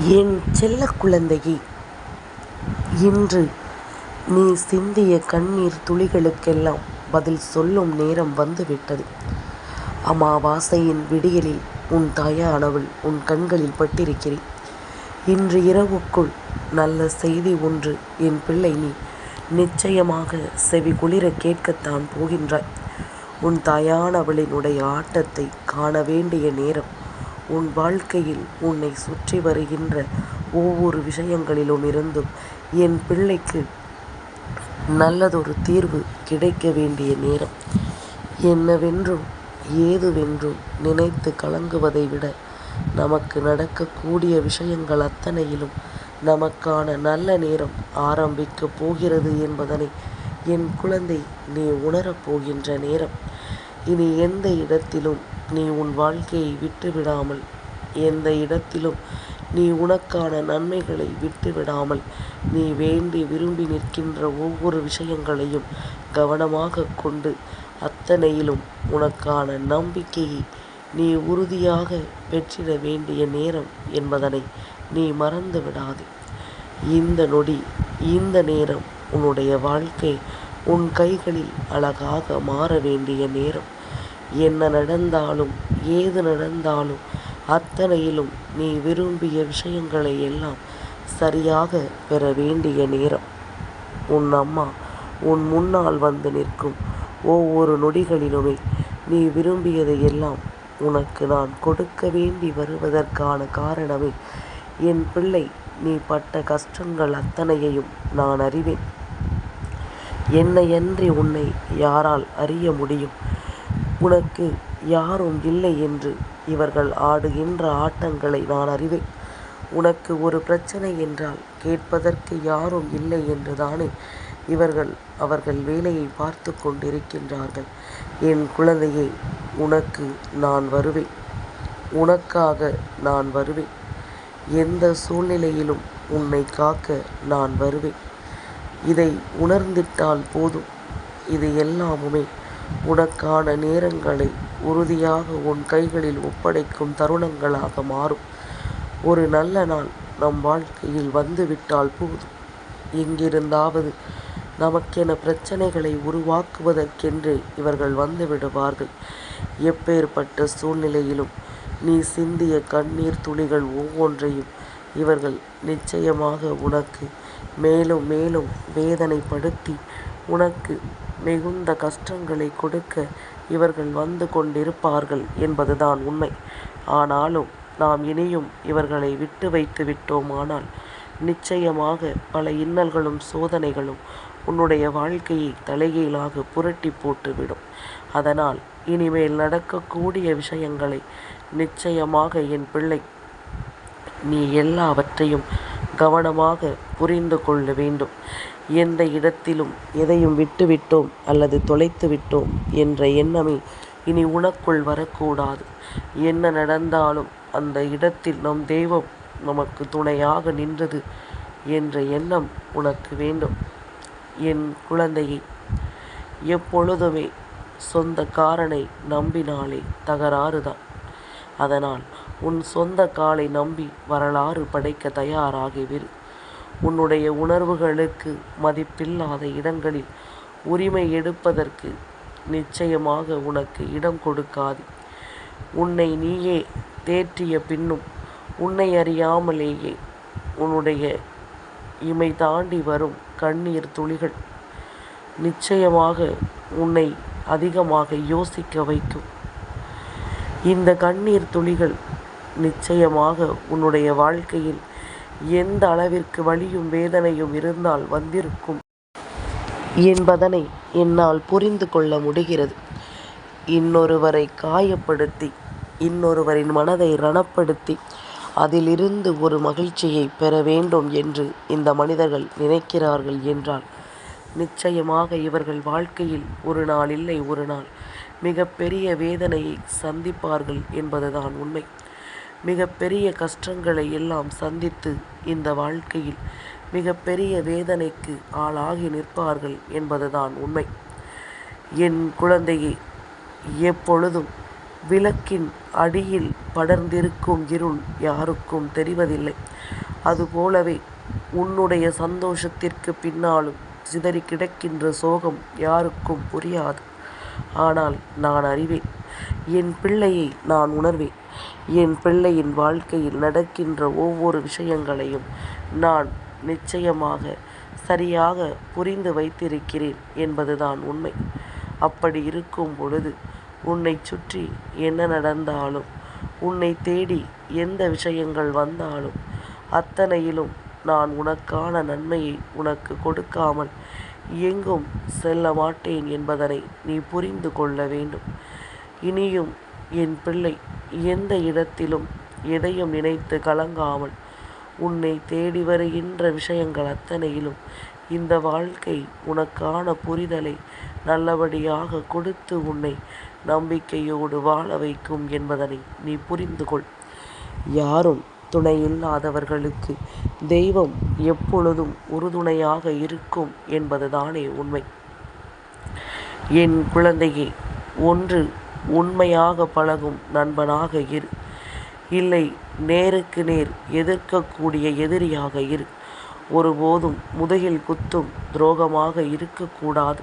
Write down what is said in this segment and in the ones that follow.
என் செல்ல குழந்தையே இன்று நீ சிந்திய கண்ணீர் துளிகளுக்கெல்லாம் பதில் சொல்லும் நேரம் வந்துவிட்டது. அமாவாசையின் விடியலில் உன் தாயானவள் உன் கண்களில் பட்டிருக்கிறேன். இன்று இரவுக்குள் நல்ல செய்தி ஒன்று என் பிள்ளை நீ நிச்சயமாக செவி குளிரக் கேட்கத்தான் போகின்றாய். உன் தாயானவளினுடைய ஆட்டத்தை காண வேண்டிய நேரம். உன் வாழ்க்கையில் உன்னை சுற்றி வருகின்ற ஒவ்வொரு விஷயங்களிலும் இருந்தும் என் பிள்ளைக்கு நல்லதொரு தீர்வு கிடைக்க வேண்டிய நேரம். என்னவென்றும் ஏதுவென்றும் நினைத்து கலங்குவதை விட நமக்கு நடக்கக்கூடிய விஷயங்கள் அத்தனையிலும் நமக்கான நல்ல நேரம் ஆரம்பிக்கப் போகிறது என்பதனை என் குழந்தை நீ உணரப் போகின்ற நேரம். இனி எந்த இடத்திலும் நீ உன் வாழ்க்கையை விட்டுவிடாமல் எந்த இடத்திலும் நீ உனக்கான நன்மைகளை விட்டுவிடாமல் நீ வேண்டி விரும்பி நிற்கின்ற ஒவ்வொரு விஷயங்களையும் கவனமாக கொண்டு அத்தனையிலும் உனக்கான நம்பிக்கையை நீ உறுதியாக பெற்றிட வேண்டிய நேரம் என்பதனை நீ மறந்து விடாதே. இந்த நொடி இந்த நேரம் உன்னுடைய வாழ்க்கை உன் கைகளில் அழகாக மாற வேண்டிய நேரம். என்ன நடந்தாலும் ஏது நடந்தாலும் அத்தனையிலும் நீ விரும்பிய விஷயங்களை எல்லாம் சரியாக பெற வேண்டிய நேரம். உன் அம்மா உன் முன்னால் வந்து நிற்கும் ஒவ்வொரு நொடிகளிலுமே நீ விரும்பியதை எல்லாம் உனக்கு நான் கொடுக்க வேண்டி வருவதற்கான காரணமே என் பிள்ளை நீ பட்ட கஷ்டங்கள் அத்தனையையும் நான் அறிவேன். என்னையன்றி உன்னை யாரால் அறிய முடியும்? உனக்கு யாரும் இல்லை என்று இவர்கள் ஆடுகின்ற ஆட்டங்களை நான் அறிவேன். உனக்கு ஒரு பிரச்சனை என்றால் கேட்பதற்கு யாரும் இல்லை என்றுதானே இவர்கள் அவர்கள் வேலையை பார்த்து கொண்டிருக்கின்றார்கள். என் குழந்தையை உனக்கு நான் வருவேன். உனக்காக நான் வருவேன். எந்த சூழ்நிலையிலும் உன்னை காக்க நான் வருவேன். இதை உணர்ந்திட்டால் போதும் இது எல்லாமுமே உனக்கான நேரங்களை உறுதியாக உன் கைகளில் ஒப்படைக்கும் தருணங்களாக மாறும். ஒரு நல்ல நாள் நம் வாழ்க்கையில் வந்துவிட்டால் போதும் எங்கிருந்தாவது நமக்கென பிரச்சனைகளை உருவாக்குவதற்கென்றே இவர்கள் வந்து விடுவார்கள். எப்பேற்பட்ட சூழ்நிலையிலும் நீ சிந்திய கண்ணீர் துளிகள் ஒவ்வொன்றையும் இவர்கள் நிச்சயமாக உனக்கு மேலும் மேலும் வேதனைப்படுத்தி உனக்கு மிகுந்த கஷ்டங்களைக் கொடுக்க இவர்கள் வந்து கொண்டிருப்பார்கள் என்பதுதான் உண்மை. ஆனாலும் நாம் இனியும் இவர்களை விட்டு வைத்து விட்டோமானால் நிச்சயமாக பல இன்னல்களும் சோதனைகளும் உன்னுடைய வாழ்க்கையை தலைகீழாக புரட்டிப் போட்டுவிடும். அதனால் இனிமேல் நடக்கக்கூடிய விஷயங்களை நிச்சயமாக என் பிள்ளை நீ எல்லாவற்றையும் கவனமாக புரிந்து கொள்ள வேண்டும். எந்த இடத்திலும் எதையும் விட்டுவிட்டோம் அல்லது தொலைத்து விட்டோம் என்ற எண்ணமே இனி உனக்குள் வரக்கூடாது. என்ன நடந்தாலும் அந்த இடத்தில் நம் தெய்வம் நமக்கு துணையாக நின்றது என்ற எண்ணம் உனக்கு வேண்டும். என் குழந்தையை எப்பொழுதுமே சொந்தக்காரனை நம்பினாலே தகராறுதான். அதனால் உன் சொந்த காலை நம்பி வரலாறு படைக்க தயாராகிவிரு உன்னுடைய உணர்வுகளுக்கு மதிப்பில்லாத இடங்களில் உரிமை எடுப்பதற்கு நிச்சயமாக உனக்கு இடம் கொடுக்காது உன்னை நீயே தேற்றிய பின்னும் உன்னை அறியாமலேயே உன்னுடைய இமை தாண்டி வரும் கண்ணீர் துளிகள் நிச்சயமாக உன்னை அதிகமாக யோசிக்க வைக்கும். இந்த கண்ணீர் துளிகள் நிச்சயமாக உன்னுடைய வாழ்க்கையில் எந்த அளவிற்கு வழியும் வேதனையும் இருந்தால் வந்திருக்கும் என்பதனை என்னால் புரிந்து கொள்ள முடிகிறது. இன்னொருவரை காயப்படுத்தி இன்னொருவரின் மனதை ரணப்படுத்தி அதிலிருந்து ஒரு மகிழ்ச்சியைப் பெற வேண்டும் என்று இந்த மனிதர்கள் நினைக்கிறார்கள் என்றால் நிச்சயமாக இவர்கள் வாழ்க்கையில் ஒரு நாள் இல்லை ஒரு நாள் மிகப்பெரிய வேதனையை சந்திப்பார்கள் என்பதுதான் உண்மை. மிகப்பெரிய கஷ்டங்களை எல்லாம் சந்தித்து இந்த வாழ்க்கையில் மிகப்பெரிய வேதனைக்கு ஆளாகி நிற்பார்கள் என்பதுதான் உண்மை. என் குழந்தையை எப்பொழுதும் விளக்கின் அடியில் படர்ந்திருக்கும் இருள் யாருக்கும் தெரிவதில்லை. அதுபோலவே உன்னுடைய சந்தோஷத்திற்கு பின்னாலும் சிதறிக் கிடக்கின்ற சோகம் யாருக்கும் புரியாது. ஆனால் நான் அறிவேன். என் பிள்ளையை நான் உணர்வேன். என் பிள்ளையின் வாழ்க்கையில் நடக்கின்ற ஒவ்வொரு விஷயங்களையும் நான் நிச்சயமாக சரியாக புரிந்து வைத்திருக்கிறேன் என்பதுதான் உண்மை. அப்படி இருக்கும் பொழுது உன்னைச் சுற்றி என்ன நடந்தாலும் உன்னை தேடி எந்த விஷயங்கள் வந்தாலும் அத்தனையிலும் நான் உனக்கான நன்மையை உனக்கு கொடுக்காமல் எங்கும் செல்ல மாட்டேன் என்பதனை நீ புரிந்து கொள்ள வேண்டும். இனியும் என் பிள்ளை எந்த இடத்திலும் எதையும் நினைத்து கலங்காமல் உன்னை தேடி வருகின்ற விஷயங்கள் அத்தனையிலும் இந்த வாழ்க்கை உனக்கான புரிதலை நல்லபடியாக கொடுத்து உன்னை நம்பிக்கையோடு வாழ வைக்கும் என்பதனை நீ புரிந்து கொள். யாரும் துணையில்லாதவர்களுக்கு தெய்வம் எப்பொழுதும் உறுதுணையாக இருக்கும் என்பதுதானே உண்மை. என் குழந்தையே ஒன்று உண்மையாக பழகும் நண்பனாக இரு. இல்லை நேருக்கு நேர் எதிர்க்கக்கூடிய எதிரியாக இரு. ஒருபோதும் முதுகில் குத்தும் துரோகமாக இருக்கக்கூடாது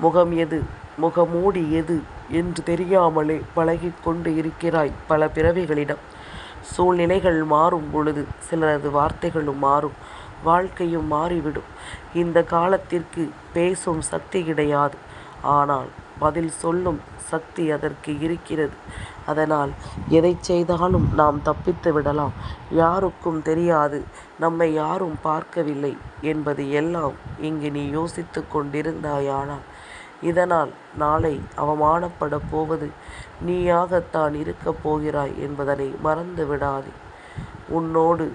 முகம் எது முகமூடி எது என்று தெரியாமலே பழகிக்கொண்டு இருக்கிறாய் பல பிறவிகளிடம். சூழ்நிலைகள் மாறும் பொழுது சிலரது வார்த்தைகளும் மாறும். வாழ்க்கையும் மாறிவிடும். இந்த காலத்திற்கு பேசும் சக்தி கிடையாது. ஆனால் பதில் சொல்லும் சக்தி அதற்கு இருக்கிறது. அதனால் எதைச் செய்தாலும் நாம் தப்பித்து விடலாம். யாருக்கும் தெரியாது நம்மை யாரும் பார்க்கவில்லை என்பது எல்லாம் இங்கு நீ யோசித்துக் கொண்டிருந்தாயானால் இதனால் நாளை அவமானப்படப் போவது நீயாகத்தான் இருக்கப் போகிறாய் என்பதனை மறந்து விடாதே. உன்னோடு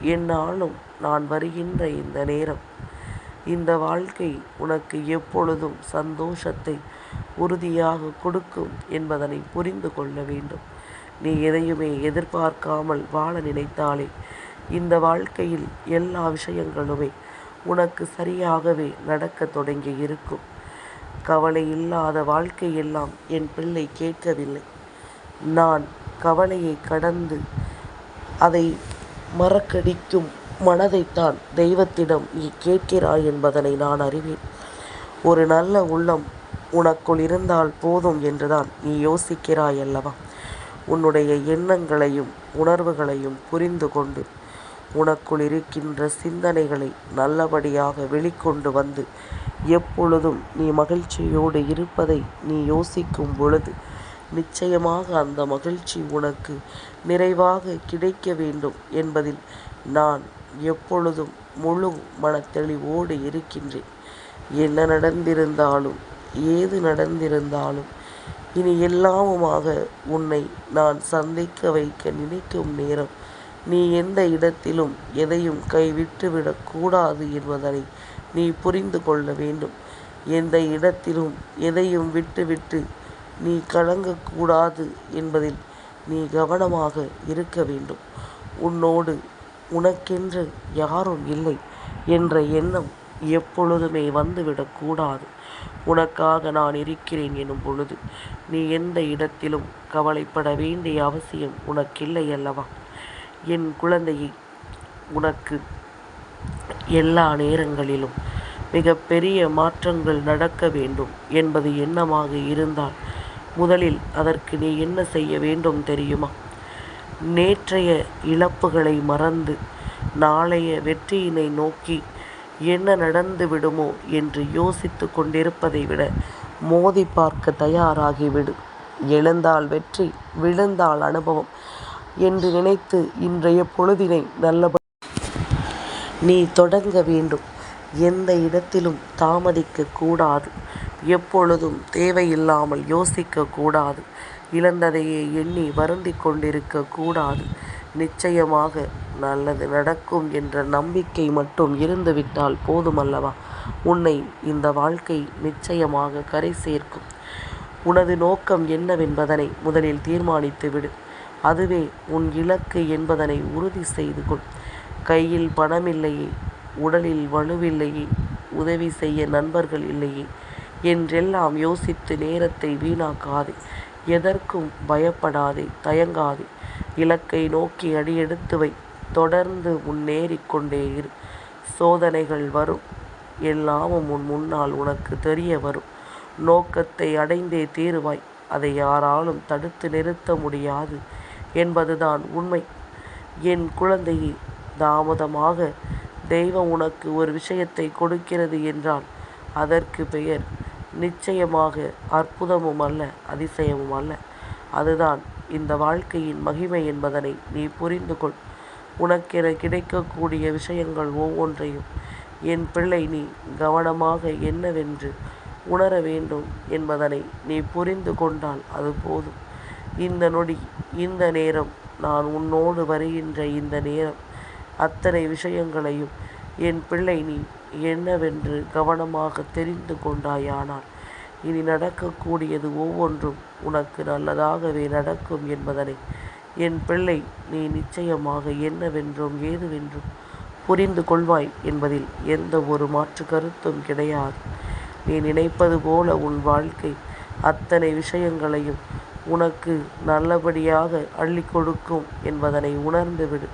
என்னாலும் நான் வருகின்ற இந்த நேரம் இந்த வாழ்க்கை உனக்கு எப்பொழுதும் சந்தோஷத்தை உறுதியாக கொடுக்கும் என்பதனை புரிந்து கொள்ள வேண்டும். நீ எதையுமே எதிர்பார்க்காமல் வாழ நினைத்தாலே இந்த வாழ்க்கையில் எல்லா விஷயங்களுமே உனக்கு சரியாகவே நடக்கத் கவலை இல்லாத வாழ்க்கையெல்லாம் என் பிள்ளை கேட்கவில்லை. நான் கவலையை கடந்து அதை மறக்கடிக்கும் மனதைத்தான் தெய்வத்திடம் நீ கேட்கிறாய் என்பதனை நான் அறிவேன். ஒரு நல்ல உள்ளம் உனக்குள் இருந்தால் போதும் என்றுதான் நீ யோசிக்கிறாய் அல்லவா? உன்னுடைய எண்ணங்களையும் உணர்வுகளையும் புரிந்து கொண்டு உனக்குள் இருக்கின்ற சிந்தனைகளை நல்லபடியாக வெளிக்கொண்டு வந்து எப்பொழுதும் நீ மகிழ்ச்சியோடு இருப்பதை நீ யோசிக்கும் பொழுது நிச்சயமாக அந்த மகிழ்ச்சி உனக்கு நிறைவாக கிடைக்க வேண்டும் என்பதில் நான் எப்பொழுதும் முழு மனத்தெளிவோடு இருக்கின்றேன். என்ன நடந்திருந்தாலும் ஏது நடந்திருந்தாலும் இனி எல்லாமுமாக உன்னை நான் சந்திக்க வைக்க நினைக்கும் நேரம் நீ எந்த இடத்திலும் எதையும் கைவிட்டுவிடக்கூடாது என்பதனை நீ புரிந்து கொள்ள வேண்டும். எந்த இடத்திலும் எதையும் விட்டுவிட்டு நீ கலங்கக்கூடாது என்பதில் நீ கவனமாக இருக்க வேண்டும். உன்னோடு உனக்கென்று யாரும் இல்லை என்ற எண்ணம் எப்பொழுதுமே வந்துவிடக்கூடாது உனக்காக நான் இருக்கிறேன் எனும் பொழுது நீ எந்த இடத்திலும் கவலைப்பட வேண்டிய அவசியம் உனக்கில்லையல்லவா? என் குழந்தையை உனக்கு எல்லா நேரங்களிலும் மிக பெரிய மாற்றங்கள் நடக்க வேண்டும் என்பது எண்ணமாக இருந்தால் முதலில் அதற்கு நீ என்ன செய்ய வேண்டும் தெரியுமா? நேற்றைய இழப்புகளை மறந்து நாளைய வெற்றியினை நோக்கி என்ன நடந்து விடுமோ என்று யோசித்துக் கொண்டிருப்பதை விட மோதி பார்க்க தயாராகிவிடு எழுந்தால் வெற்றி விழுந்தால் அனுபவம் என்று நினைத்து இன்றைய பொழுதினை நல்லபடி நீ தொடங்க வேண்டும். எந்த இடத்திலும் தாமதிக்க கூடாது. எப்பொழுதும் தேவையில்லாமல் யோசிக்க கூடாது. இழந்ததையே எண்ணி வருந்திக் கொண்டிருக்க கூடாது. நிச்சயமாக நல்லது நடக்கும் என்ற நம்பிக்கை மட்டும் இருந்துவிட்டால் போதுமல்லவா? உன்னை இந்த வாழ்க்கை நிச்சயமாக கரை சேர்க்கும். உனது நோக்கம் என்னவென்பதனை முதலில் தீர்மானித்து விடு. அதுவே உன் இலக்கு என்பதனை உறுதி செய்து கொள். கையில் பணமில்லையே உடலில் வலுவில்லையே உதவி செய்ய நண்பர்கள் இல்லையே என்றெல்லாம் யோசித்து நேரத்தை வீணாக்காதே. எதற்கும் பயப்படாதே தயங்காதே. இலக்கை நோக்கி அடியெடுத்து வை. தொடர்ந்து முன்னேறிக் கொண்டே இரு. சோதனைகள் வரும். எல்லாமும் உன் முன்னால் உனக்கு தெரிய வரும். நோக்கத்தை அடைந்தே தீருவாய். அதை யாராலும் தடுத்து நிறுத்த முடியாது என்பதுதான் உண்மை. என் குழந்தையே தாமதமாக தெய்வம் உனக்கு ஒரு விஷயத்தை கொடுக்கிறது என்றால் அதற்கு பெயர் நிச்சயமாக அற்புதமும் அல்ல அதிசயமும் அல்ல அதுதான் இந்த வாழ்க்கையின் மகிமை என்பதனை நீ புரிந்து கொள் உனக்கென கிடைக்கக்கூடிய விஷயங்கள் ஒவ்வொன்றையும் என் பிள்ளை நீ கவனமாக என்னவென்று உணர வேண்டும் என்பதனை நீ புரிந்து கொண்டால் அது போதும். இந்த நொடி இந்த நேரம் நான் உன்னோடு வருகின்ற இந்த நேரம் அத்தனை விஷயங்களையும் என் பிள்ளை நீ என்னவென்று கவனமாக தெரிந்து கொண்டாயானால் இனி நடக்கக்கூடியது ஒவ்வொன்றும் உனக்கு நல்லதாகவே நடக்கும் என்பதனை. என் பிள்ளை நீ நிச்சயமாக என்னவென்றும் ஏதுவென்றும் புரிந்து கொள்வாய் என்பதில் எந்த ஒரு மாற்று கருத்தும் கிடையாது. நீ நினைப்பது போல உன் வாழ்க்கை அத்தனை விஷயங்களையும் உனக்கு நல்லபடியாக அள்ளி கொடுக்கும் என்பதனை உணர்ந்துவிடு.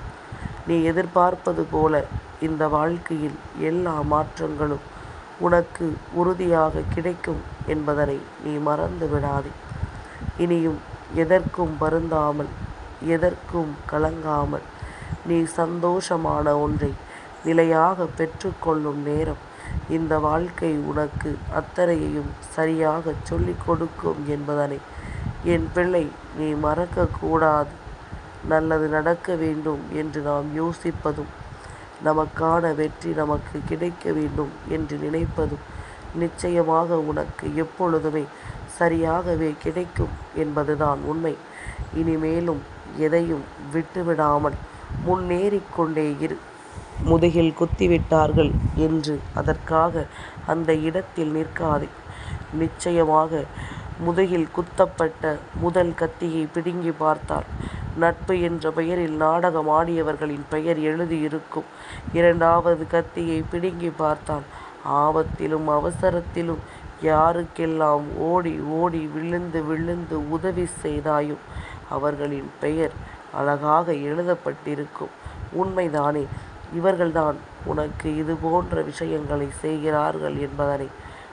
நீ எதிர்பார்ப்பது போல இந்த வாழ்க்கையில் எல்லா மாற்றங்களும் உனக்கு உறுதியாக கிடைக்கும் என்பதனை நீ மறந்து விடாதே. இனியும் எதற்கும் வருந்தாமல் எதற்கும் கலங்காமல் நீ சந்தோஷமான ஒன்றை நிலையாக பெற்றுக்கொள்ளும் நேரம் இந்த வாழ்க்கை உனக்கு அத்தனையையும் சரியாகச் சொல்லிக் கொடுக்கும் என்பதனை என் பிள்ளை நீ மறக்கக்கூடாது. நல்லது நடக்க வேண்டும் என்று நாம் யோசிப்பதும் நமக்கான வெற்றி நமக்கு கிடைக்க வேண்டும் என்று நினைப்பதும் நிச்சயமாக உனக்கு எப்பொழுதுமே சரியாகவே கிடைக்கும் என்பதுதான் உண்மை. இனிமேலும் எதையும் விட்டுவிடாமல் முன்னேறிக்கொண்டே இரு. முதுகில் குத்திவிட்டார்கள் என்று அதற்காக அந்த இடத்தில் நிற்காதே. நிச்சயமாக முதுகில் குத்தப்பட்ட முதல் கத்தியை பிடுங்கி பார்த்தால் நட்பு என்ற பெயரில் நாடகம் ஆடியவர்களின் பெயர் எழுதியிருக்கும். இரண்டாவது கத்தியை பிடுங்கி பார்த்தால் ஆபத்திலும் அவசரத்திலும் யாருக்கெல்லாம் ஓடி ஓடி விழுந்து விழுந்து உதவி செய்தாயும் அவர்களின் பெயர் அழகாக எழுதப்பட்டிருக்கும். உண்மைதானே? இவர்கள்தான் உனக்கு இது போன்ற விஷயங்களை செய்கிறார்கள் என்பதனை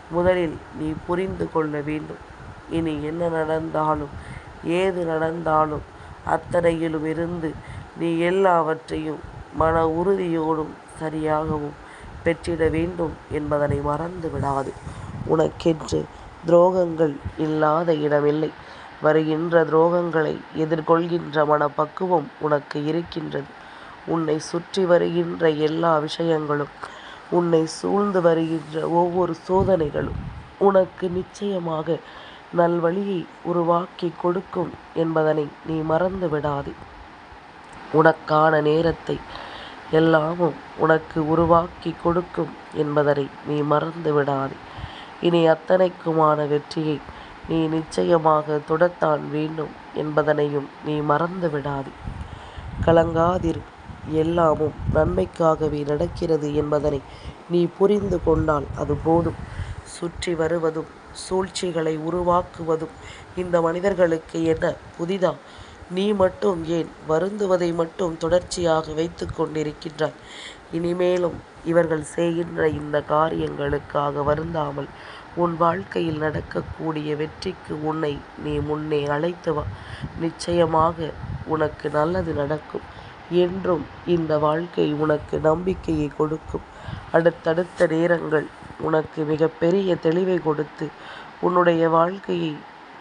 முதலில் நீ புரிந்து கொள்ள வேண்டும். இனி என்ன நடந்தாலும் ஏது நடந்தாலும் அத்தனையிலும் இருந்து நீ எல்லாவற்றையும் மன உறுதியோடும் சரியாகவும் பெற்றிட வேண்டும் என்பதனை மறந்து விடாது. உனக்கென்று துரோகங்கள் இல்லாத இடமில்லை. வருகின்ற துரோகங்களை எதிர்கொள்கின்ற மனப்பக்குவம் உனக்கு இருக்கின்றது. உன்னை சுற்றி வருகின்ற எல்லா விஷயங்களும் உன்னை சூழ்ந்து வருகின்ற ஒவ்வொரு சோதனைகளும் உனக்கு நிச்சயமாக நல்வழியை உருவாக்கி கொடுக்கும் என்பதனை நீ மறந்து விடாதே. உனக்கான நேரத்தை எல்லாமும் உனக்கு உருவாக்கி கொடுக்கும் என்பதனை நீ மறந்து விடாதே. இனி அத்தனைக்குமான வெற்றியை நீ நிச்சயமாக தொடத்தான் வேண்டும் என்பதனையும் நீ மறந்து விடாதே. கலங்காதிரு. எல்லாமும் நன்மைக்காகவே நடக்கிறது என்பதனை நீ புரிந்து கொண்டால் அது போதும். சுற்றி வருவதும் சூழ்ச்சிகளை உருவாக்குவதும் இந்த மனிதர்களுக்கு என்ன? புதிதா? நீ மட்டும் ஏன் வருந்துவதை மட்டும் தொடர்ச்சியாக வைத்து கொண்டிருக்கின்றாய்? இனிமேலும் இவர்கள் செய்கின்ற இந்த காரியங்களுக்காக வருந்தாமல் உன் வாழ்க்கையில் நடக்கக்கூடிய வெற்றிக்கு உன்னை நீ முன்னே அழைத்து வா. நிச்சயமாக உனக்கு நல்லது நடக்கும். என்றும் இந்த வாழ்க்கை உனக்கு நம்பிக்கையை கொடுக்கும். அடுத்தடுத்த நேரங்கள் உனக்கு மிகப்பெரிய தெளிவை கொடுத்து உன்னுடைய வாழ்க்கையை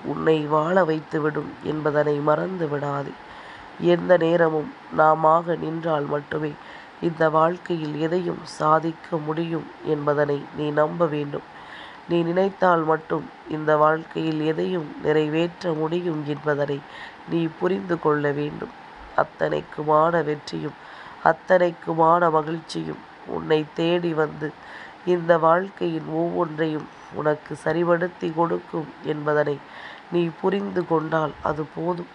உன்னை வாழ வைத்துவிடும் என்பதனை மறந்து விடாதே. எந்த நேரமும் நாமாக நின்றால் மட்டுமே இந்த வாழ்க்கையில் எதையும் சாதிக்க முடியும் என்பதனை நீ நம்ப வேண்டும். நீ நினைத்தால் மட்டும் இந்த வாழ்க்கையில் எதையும் நிறைவேற்ற முடியும் என்பதனை நீ புரிந்து கொள்ள வேண்டும். அத்தனைக்குமான வெற்றியும் அத்தனைக்குமான மகிழ்ச்சியும் உன்னை தேடி வந்து இந்த வாழ்க்கையின் ஒவ்வொன்றையும் உனக்கு சரிபடுத்தி கொடுக்கும் என்பதனை நீ புரிந்து கொண்டால் அது போதும்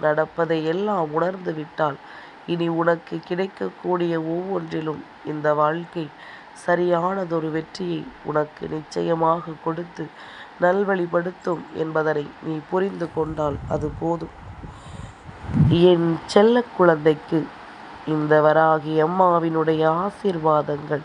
நடப்பதை எல்லாம் உணர்ந்து விட்டால் இனி உனக்கு கிடைக்கக்கூடிய ஒவ்வொன்றிலும் இந்த வாழ்க்கை சரியானதொரு வெற்றியை உனக்கு நிச்சயமாக கொடுத்து நல்வழிப்படுத்தும் என்பதனை நீ புரிந்து கொண்டால் அது போதும். என் செல்ல குழந்தைக்கு இந்த வராகி அம்மாவினுடைய ஆசீர்வாதங்கள்